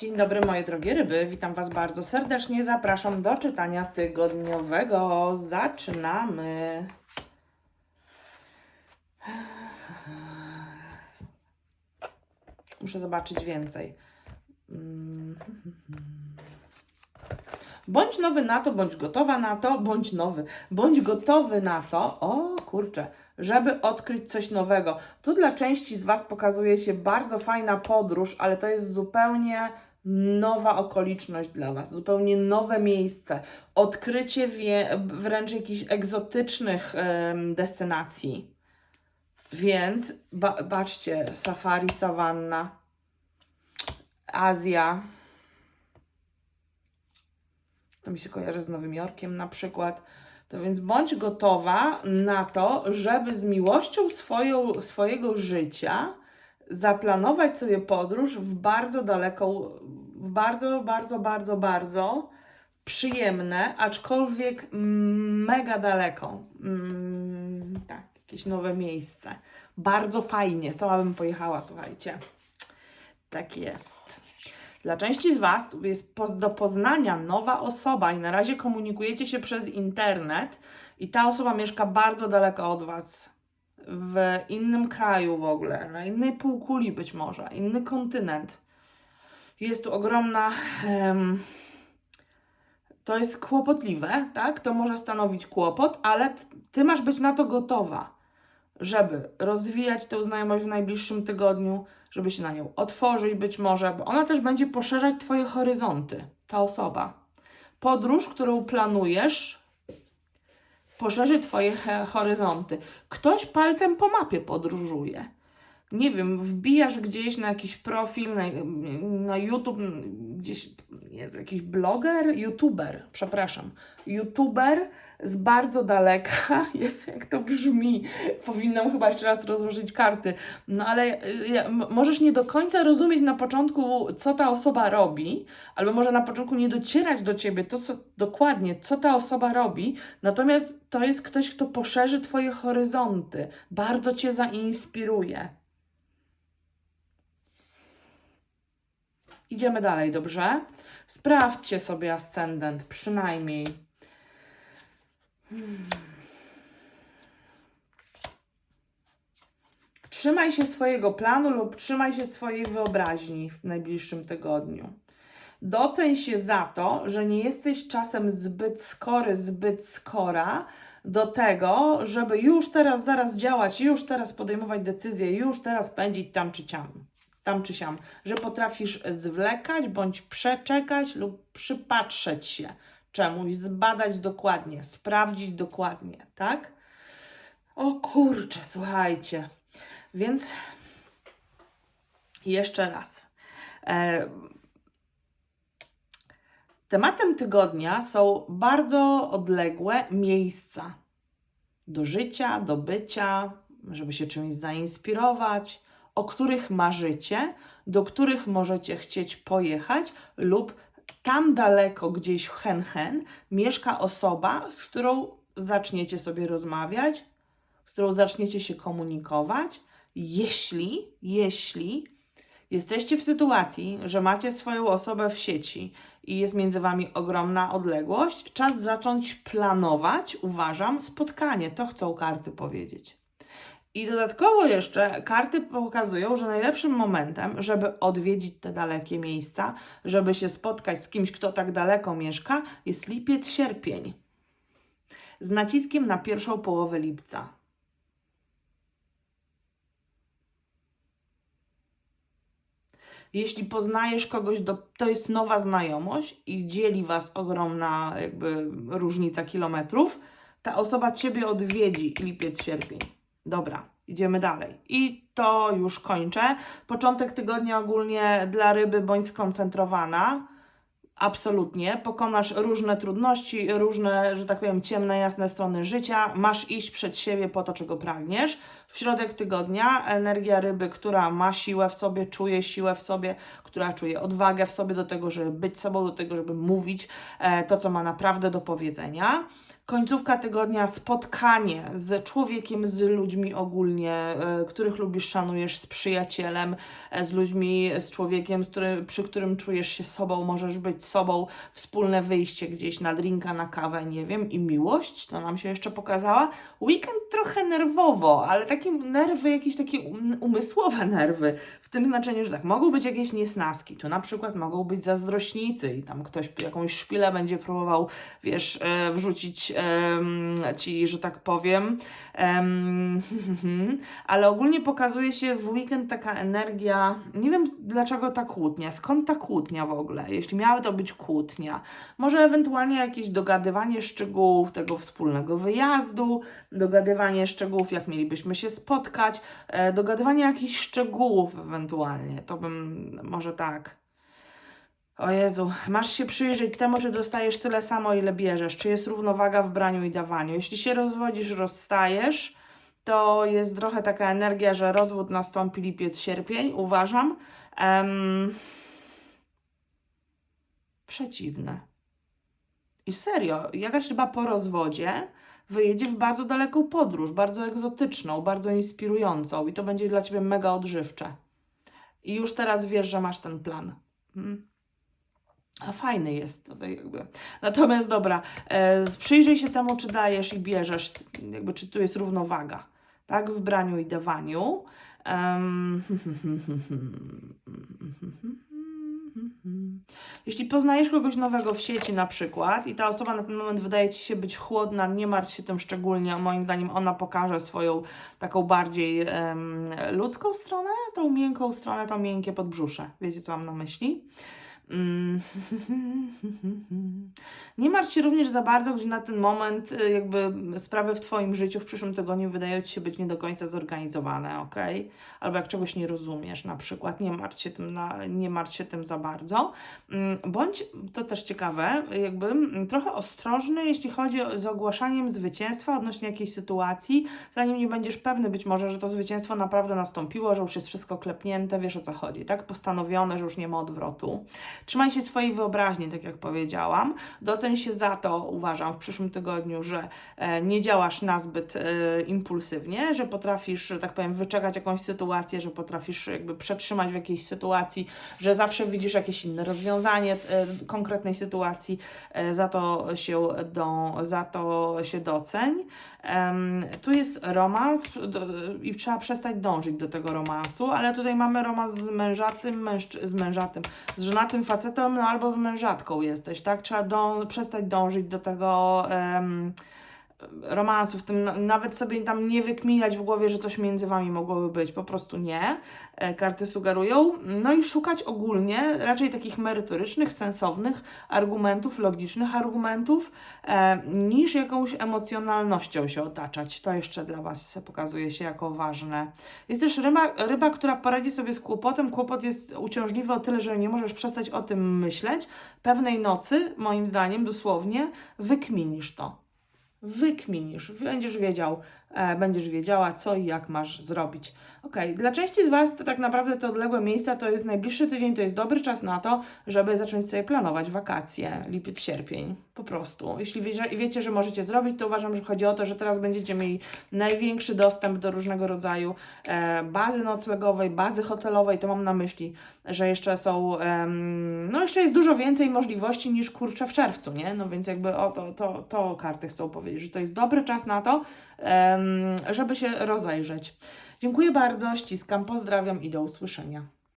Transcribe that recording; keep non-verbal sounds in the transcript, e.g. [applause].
Dzień dobry moje drogie ryby, witam Was bardzo serdecznie. Zapraszam do czytania tygodniowego. Zaczynamy. Muszę zobaczyć więcej. Mm. Bądź nowy na to, bądź gotowa na to, bądź nowy, bądź gotowy na to, o kurczę, żeby odkryć coś nowego. Tu dla części z Was pokazuje się bardzo fajna podróż, ale to jest zupełnie nowa okoliczność dla Was, zupełnie nowe miejsce, odkrycie wie, wręcz jakichś egzotycznych em, destynacji. Więc ba baczcie, safari, sawanna, Azja. To mi się kojarzy z Nowym Jorkiem na przykład. To więc bądź gotowa na to, żeby z miłością swoją, swojego życia zaplanować sobie podróż w bardzo daleką, w bardzo, bardzo, bardzo, bardzo przyjemne, aczkolwiek mega daleko. Mm, tak, jakieś nowe miejsce. Bardzo fajnie. Sama bym pojechała, słuchajcie. Tak jest. Dla części z Was jest do poznania nowa osoba i na razie komunikujecie się przez internet i ta osoba mieszka bardzo daleko od Was, w innym kraju w ogóle, na innej półkuli być może, inny kontynent. Jest tu ogromna. em, to jest kłopotliwe, tak? To może stanowić kłopot, ale Ty masz być na to gotowa, żeby rozwijać tę znajomość w najbliższym tygodniu, żeby się na nią otworzyć być może, bo ona też będzie poszerzać Twoje horyzonty, ta osoba. Podróż, którą planujesz, poszerzy Twoje he- horyzonty. Ktoś palcem po mapie podróżuje. Nie wiem, wbijasz gdzieś na jakiś profil, na, na YouTube, gdzieś, jest jakiś bloger, youtuber, przepraszam, youtuber z bardzo daleka, [laughs] jest jak to brzmi, powinnam chyba jeszcze raz rozłożyć karty, no ale y, możesz nie do końca rozumieć na początku, co ta osoba robi, albo może na początku nie docierać do ciebie to, co dokładnie, co ta osoba robi, natomiast to jest ktoś, kto poszerzy twoje horyzonty, bardzo cię zainspiruje. Idziemy dalej, dobrze? Sprawdźcie sobie ascendent, przynajmniej. Trzymaj się swojego planu lub trzymaj się swojej wyobraźni w najbliższym tygodniu. Doceń się za to, że nie jesteś czasem zbyt skory, zbyt skora do tego, żeby już teraz, zaraz działać, już teraz podejmować decyzje, już teraz pędzić tam czy ciam, tam czy siam. Że potrafisz zwlekać bądź przeczekać lub przypatrzeć się czemuś, zbadać dokładnie, sprawdzić dokładnie, tak? O kurczę, słuchajcie. Więc jeszcze raz. E, tematem tygodnia są bardzo odległe miejsca do życia, do bycia, żeby się czymś zainspirować, o których marzycie, do których możecie chcieć pojechać lub tam daleko, gdzieś w hen hen, mieszka osoba, z którą zaczniecie sobie rozmawiać, z którą zaczniecie się komunikować, jeśli, jeśli jesteście w sytuacji, że macie swoją osobę w sieci i jest między wami ogromna odległość, czas zacząć planować, uważam, spotkanie. To chcą karty powiedzieć. I dodatkowo jeszcze karty pokazują, że najlepszym momentem, żeby odwiedzić te dalekie miejsca, żeby się spotkać z kimś, kto tak daleko mieszka, jest lipiec, sierpień. Z naciskiem na pierwszą połowę lipca. Jeśli poznajesz kogoś, do, to jest nowa znajomość i dzieli Was ogromna jakby różnica kilometrów, ta osoba Ciebie odwiedzi lipiec, sierpień. Dobra, idziemy dalej. I to już kończę. Początek tygodnia ogólnie dla ryby bądź skoncentrowana. Absolutnie. Pokonasz różne trudności, różne, że tak powiem, ciemne, jasne strony życia. Masz iść przed siebie po to, czego pragniesz. W środek tygodnia energia ryby, która ma siłę w sobie, czuje siłę w sobie, która czuje odwagę w sobie do tego, żeby być sobą, do tego, żeby mówić e, to, co ma naprawdę do powiedzenia. Końcówka tygodnia spotkanie z człowiekiem, z ludźmi ogólnie, e, których lubisz, szanujesz, z przyjacielem, e, z ludźmi, z człowiekiem, który, przy którym czujesz się sobą, możesz być sobą, wspólne wyjście gdzieś na drinka, na kawę, nie wiem, i miłość, to nam się jeszcze pokazała. Weekend trochę nerwowo, ale takie nerwy, jakieś takie um, umysłowe nerwy, w tym znaczeniu, że tak, mogą być jakieś niesnaski, tu na przykład mogą być zazdrośnicy i tam ktoś jakąś szpilę będzie próbował, wiesz, e, wrzucić ci, że tak powiem, Em, [laughs] ale ogólnie pokazuje się w weekend taka energia, nie wiem dlaczego ta kłótnia, skąd ta kłótnia w ogóle, jeśli miały to być kłótnia, może ewentualnie jakieś dogadywanie szczegółów tego wspólnego wyjazdu, dogadywanie szczegółów, jak mielibyśmy się spotkać, e, dogadywanie jakichś szczegółów ewentualnie, to bym może tak. O Jezu, masz się przyjrzeć temu, czy dostajesz tyle samo, ile bierzesz, czy jest równowaga w braniu i dawaniu. Jeśli się rozwodzisz, rozstajesz, to jest trochę taka energia, że rozwód nastąpi lipiec, sierpień, uważam. Em, przeciwne. I serio, jakaś chyba po rozwodzie wyjedzie w bardzo daleką podróż, bardzo egzotyczną, bardzo inspirującą i to będzie dla Ciebie mega odżywcze. I już teraz wiesz, że masz ten plan. Mm. A fajny jest tutaj jakby. Natomiast dobra, e, przyjrzyj się temu, czy dajesz i bierzesz, jakby czy tu jest równowaga, tak, w braniu i dawaniu. Em, [laughs] Jeśli poznajesz kogoś nowego w sieci na przykład i ta osoba na ten moment wydaje Ci się być chłodna, nie martw się tym szczególnie, moim zdaniem ona pokaże swoją taką bardziej em, ludzką stronę, tą miękką stronę, to miękkie podbrzusze. Wiecie, co mam na myśli? Mm. [laughs] Nie martw się również za bardzo, gdzie na ten moment y, jakby sprawy w Twoim życiu w przyszłym tygodniu wydają Ci się być nie do końca zorganizowane, ok? Albo jak czegoś nie rozumiesz na przykład, nie martw się tym, na, nie martw się tym za bardzo. Mm, Bądź, to też ciekawe, jakby mm, trochę ostrożny, jeśli chodzi o, z ogłaszaniem zwycięstwa odnośnie jakiejś sytuacji, zanim nie będziesz pewny być może, że to zwycięstwo naprawdę nastąpiło, że już jest wszystko klepnięte, wiesz o co chodzi, tak? Postanowione, że już nie ma odwrotu. Trzymaj się swojej wyobraźni, tak jak powiedziałam. Doceń się za to, uważam, w przyszłym tygodniu, że e, nie działasz nazbyt e, impulsywnie, że potrafisz, że tak powiem, wyczekać jakąś sytuację, że potrafisz jakby przetrzymać w jakiejś sytuacji, że zawsze widzisz jakieś inne rozwiązanie e, konkretnej sytuacji. Za to się, do, za to się doceń. Tu jest romans i trzeba przestać dążyć do tego romansu, ale tutaj mamy romans z mężatym, z mężatym, z żonatym facetem, no albo mężatką jesteś, tak? Trzeba dążyć przestać dążyć do tego em, romansu, w tym na- nawet sobie tam nie wykminiać w głowie, że coś między Wami mogłoby być, po prostu nie. E, Karty sugerują. No i szukać ogólnie raczej takich merytorycznych, sensownych argumentów, logicznych argumentów, e, niż jakąś emocjonalnością się otaczać. To jeszcze dla Was pokazuje się jako ważne. Jest też ryba, ryba, która poradzi sobie z kłopotem. Kłopot jest uciążliwy o tyle, że nie możesz przestać o tym myśleć. Pewnej nocy, moim zdaniem, dosłownie, wykminisz to wykminisz, będziesz wiedział, e, będziesz wiedziała, co i jak masz zrobić. Ok, dla części z Was to tak naprawdę te odległe miejsca to jest najbliższy tydzień, to jest dobry czas na to, żeby zacząć sobie planować wakacje, lipiec, sierpień, po prostu. Jeśli wiecie, wiecie, że możecie zrobić, to uważam, że chodzi o to, że teraz będziecie mieli największy dostęp do różnego rodzaju e, bazy noclegowej, bazy hotelowej, to mam na myśli, że jeszcze są, em, no jeszcze jest dużo więcej możliwości niż kurczę w czerwcu, nie? No więc jakby o to, to, to karty chcą powiedzieć, że to jest dobry czas na to, żeby się rozejrzeć. Dziękuję bardzo, ściskam, pozdrawiam i do usłyszenia.